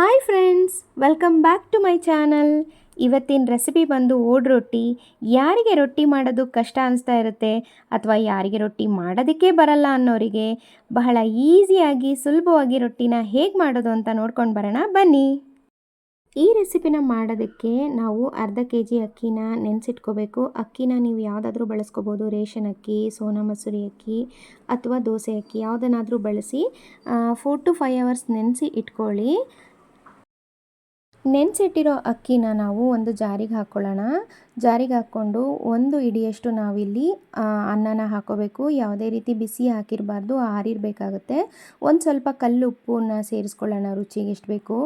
Hi friends welcome back to my channel ಇವತ್ತಿನ recipe ಬಂದು ಓಡ್ ರೊಟ್ಟಿ. ಯಾರಿಗೆ ರೊಟ್ಟಿ ಮಾಡೋದು ಕಷ್ಟ ಅನಿಸ್ತಾ ಇರುತ್ತೆ ಅಥವಾ ಯಾರಿಗೆ ರೊಟ್ಟಿ ಮಾಡೋದಕ್ಕೆ ಬರಲ್ಲ ಅನ್ನೋರಿಗೆ, ಬಹಳ ಈಸಿಯಾಗಿ, ಸುಲಭವಾಗಿ ರೊಟ್ಟಿನ ಹೇಗೆ ಮಾಡೋದು ಅಂತ ನೋಡ್ಕೊಂಡು ಬರೋಣ, ಬನ್ನಿ. ಈ ರೆಸಿಪಿನ ಮಾಡೋದಕ್ಕೆ ನಾವು ಅರ್ಧ ಕೆ ಜಿ ಅಕ್ಕಿನ ನೆನೆಸಿಟ್ಕೋಬೇಕು. ಅಕ್ಕಿನ ನೀವು ಯಾವುದಾದ್ರೂ ಬಳಸ್ಕೋಬೋದು. ರೇಷನ್ ಅಕ್ಕಿ, ಸೋನಾ ಮಸೂರಿ ಅಕ್ಕಿ ಅಥವಾ ದೋಸೆ ಅಕ್ಕಿ, ಯಾವುದನ್ನಾದರೂ ಬಳಸಿ ಫೋರ್ ಟು ಫೈವ್ ಅವರ್ಸ್ ನೆನೆಸಿ ಇಟ್ಕೊಳ್ಳಿ. ನೆನೆಸಿಟ್ಟಿರೋ ಅಕ್ಕಿನ ನಾವು ಒಂದು ಜಾರಿಗೆ ಹಾಕ್ಕೊಳ್ಳೋಣ ಜಾರಿಗೆ ಹಾಕ್ಕೊಂಡು ಒಂದು ಇಡಿಯಷ್ಟು ನಾವಿಲ್ಲಿ ಅನ್ನನ ಹಾಕೋಬೇಕು. ಯಾವುದೇ ರೀತಿ ಬಿಸಿ ಹಾಕಿರಬಾರ್ದು, ಆರಿರಬೇಕಾಗುತ್ತೆ. ಒಂದು ಸ್ವಲ್ಪ ಕಲ್ಲು ಉಪ್ಪನ್ನ ಸೇರಿಸ್ಕೊಳ್ಳೋಣ, ರುಚಿಗೆ ಎಷ್ಟು ಬೇಕು.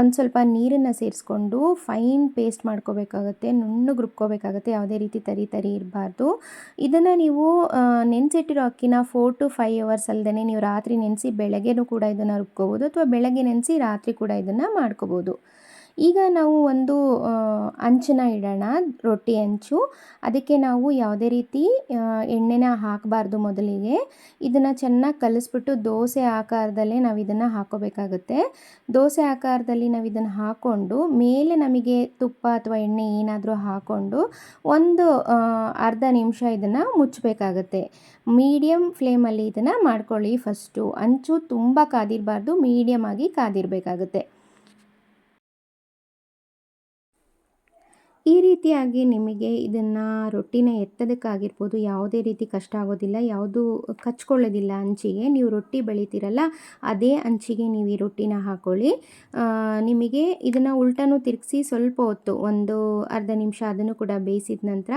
ಒಂದು ಸ್ವಲ್ಪ ನೀರನ್ನು ಸೇರಿಸ್ಕೊಂಡು ಫೈನ್ ಪೇಸ್ಟ್ ಮಾಡ್ಕೋಬೇಕಾಗುತ್ತೆ ನುಣ್ಣಗೆ ರುಬ್ಕೋಬೇಕಾಗುತ್ತೆ ಯಾವುದೇ ರೀತಿ ತರಿ ತರಿ ಇರಬಾರ್ದು. ಇದನ್ನು ನೀವು ನೆನೆಸಿಟ್ಟಿರೋ ಅಕ್ಕಿನ ಫೋರ್ ಟು ಫೈವ್ ಅವರ್ಸ್ ಅಲ್ಲದೆ ನೀವು ರಾತ್ರಿ ನೆನೆಸಿ ಬೆಳಗ್ಗೆನೂ ಕೂಡ ಇದನ್ನು ರುಬ್ಕೋಬೋದು, ಅಥವಾ ಬೆಳಗ್ಗೆ ನೆನೆಸಿ ರಾತ್ರಿ ಕೂಡ ಇದನ್ನು ಮಾಡ್ಕೋಬೋದು. ಈಗ ನಾವು ಒಂದು ಹಂಚನ್ನ ಇಡೋಣ, ರೊಟ್ಟಿ ಅಂಚು. ಅದಕ್ಕೆ ನಾವು ಯಾವುದೇ ರೀತಿ ಎಣ್ಣೆನ ಹಾಕಬಾರ್ದು ಮೊದಲಿಗೆ. ಇದನ್ನು ಚೆನ್ನಾಗಿ ಕಲಿಸ್ಬಿಟ್ಟು ದೋಸೆ ಆಕಾರದಲ್ಲೇ ನಾವು ಇದನ್ನು ಹಾಕೋಬೇಕಾಗುತ್ತೆ. ದೋಸೆ ಆಕಾರದಲ್ಲಿ ನಾವು ಇದನ್ನು ಹಾಕ್ಕೊಂಡು ಮೇಲೆ ನಮಗೆ ತುಪ್ಪ ಅಥವಾ ಎಣ್ಣೆ ಏನಾದರೂ ಹಾಕ್ಕೊಂಡು ಒಂದು ಅರ್ಧ ನಿಮಿಷ ಇದನ್ನು ಮುಚ್ಚಬೇಕಾಗತ್ತೆ. ಮೀಡಿಯಮ್ ಫ್ಲೇಮಲ್ಲಿ ಇದನ್ನು ಮಾಡ್ಕೊಳ್ಳಿ ಫಸ್ಟು. ಅಂಚು ತುಂಬ ಕಾದಿರಬಾರ್ದು ಮೀಡಿಯಮ್ ಆಗಿ ಕಾದಿರಬೇಕಾಗುತ್ತೆ. ಈ ರೀತಿಯಾಗಿ ನಿಮಗೆ ಇದನ್ನು ರೊಟ್ಟಿನ ಎತ್ತದಕ್ಕಾಗಿರ್ಬೋದು, ಯಾವುದೇ ರೀತಿ ಕಷ್ಟ ಆಗೋದಿಲ್ಲ, ಯಾವುದು ಕಚ್ಕೊಳ್ಳೋದಿಲ್ಲ ಅಂಚಿಗೆ, ನೀವು ರೊಟ್ಟಿ ಬೆಳಿತೀರಲ್ಲ, ಅದೇ ಅಂಚಿಗೆ ನೀವು ಈ ರೊಟ್ಟಿನ ಹಾಕೊಳ್ಳಿ. ನಿಮಗೆ ಇದನ್ನು ಉಲ್ಟನೂ ತಿರುಗಿಸಿ ಸ್ವಲ್ಪ ಹೊತ್ತು, ಒಂದು ಅರ್ಧ ನಿಮಿಷ ಅದನ್ನು ಕೂಡ ಬೇಯಿಸಿದ ನಂತರ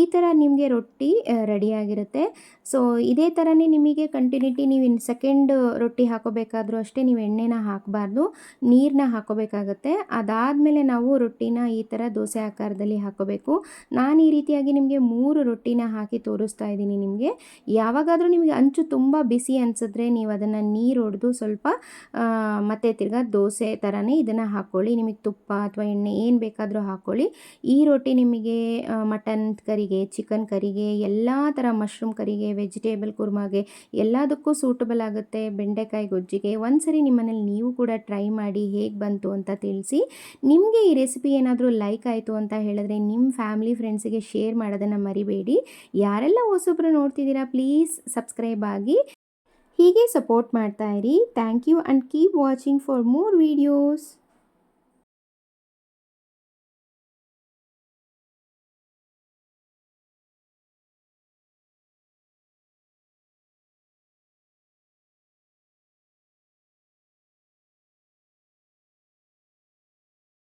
ಈ ಥರ ನಿಮಗೆ ರೊಟ್ಟಿ ರೆಡಿಯಾಗಿರುತ್ತೆ. ಸೊ, ಇದೇ ಥರನೇ ನಿಮಗೆ ಕಂಟಿನ್ಯೂಟಿ ನೀವು ಇನ್ನು ಸೆಕೆಂಡ್ ರೊಟ್ಟಿ ಹಾಕೋಬೇಕಾದ್ರೂ ಅಷ್ಟೇ ನೀವು ಎಣ್ಣೆನ ಹಾಕಬಾರ್ದು ನೀರನ್ನ ಹಾಕೋಬೇಕಾಗತ್ತೆ. ಅದಾದಮೇಲೆ ನಾವು ರೊಟ್ಟಿನ ಈ ಥರ ದೋಸೆ ಆಕಾರ ಆಕಾರದಲ್ಲಿ ಹಾಕೋಬೇಕು. ನಾನು ಈ ರೀತಿಯಾಗಿ ನಿಮಗೆ ಮೂರು ರೊಟ್ಟಿನ ಹಾಕಿ ತೋರಿಸ್ತಾ ಇದ್ದೀನಿ ನಿಮಗೆ. ಯಾವಾಗಾದರೂ ನಿಮಗೆ ಅಂಚು ತುಂಬ ಬಿಸಿ ಅನಿಸಿದ್ರೆ ನೀವು ಅದನ್ನು ನೀರು ಹೊಡೆದು ಸ್ವಲ್ಪ ಮತ್ತೆ ತಿರ್ಗಾ ದೋಸೆ ಥರನೇ ಇದನ್ನು ಹಾಕ್ಕೊಳ್ಳಿ ನಿಮಗೆ ತುಪ್ಪ ಅಥವಾ ಎಣ್ಣೆ ಏನು ಬೇಕಾದರೂ ಹಾಕ್ಕೊಳ್ಳಿ ಈ ರೊಟ್ಟಿ ನಿಮಗೆ ಮಟನ್ ಕರಿಗೆ, ಚಿಕನ್ ಕರಿಗೆ, ಎಲ್ಲ ಥರ ಮಶ್ರೂಮ್ ಕರಿಗೆ, ವೆಜಿಟೇಬಲ್ ಕುರ್ಮಾಗೆ ಎಲ್ಲದಕ್ಕೂ ಸೂಟಬಲ್ ಆಗುತ್ತೆ. ಬೆಂಡೆಕಾಯಿ ಗೊಜ್ಜಿಗೆ ಒಂದ್ಸರಿ ನಿಮ್ಮನೇಲಿ ನೀವು ಕೂಡ ಟ್ರೈ ಮಾಡಿ ಹೇಗೆ ಬಂತು ಅಂತ ತಿಳಿಸಿ. ನಿಮಗೆ ಈ ರೆಸಿಪಿ ಏನಾದರೂ ಲೈಕ್ ಆಯಿತು ಅಂತ ಹೇಳಿದ್ರೆ ನಿಮ್ಮ ಫ್ಯಾಮಿಲಿ ಫ್ರೆಂಡ್ಸಿಗೆ ಶೇರ್ ಮಾಡೋದನ್ನು ಮರಿಬೇಡಿ. ಯಾರೆಲ್ಲ ಹೊಸೊಬ್ಬರು ನೋಡ್ತಿದ್ದೀರಾ ಪ್ಲೀಸ್ ಸಬ್ಸ್ಕ್ರೈಬ್ ಆಗಿ. ಹೀಗೆ ಸಪೋರ್ಟ್ ಮಾಡ್ತಾ ಇರಿ. Thank you and keep watching for more videos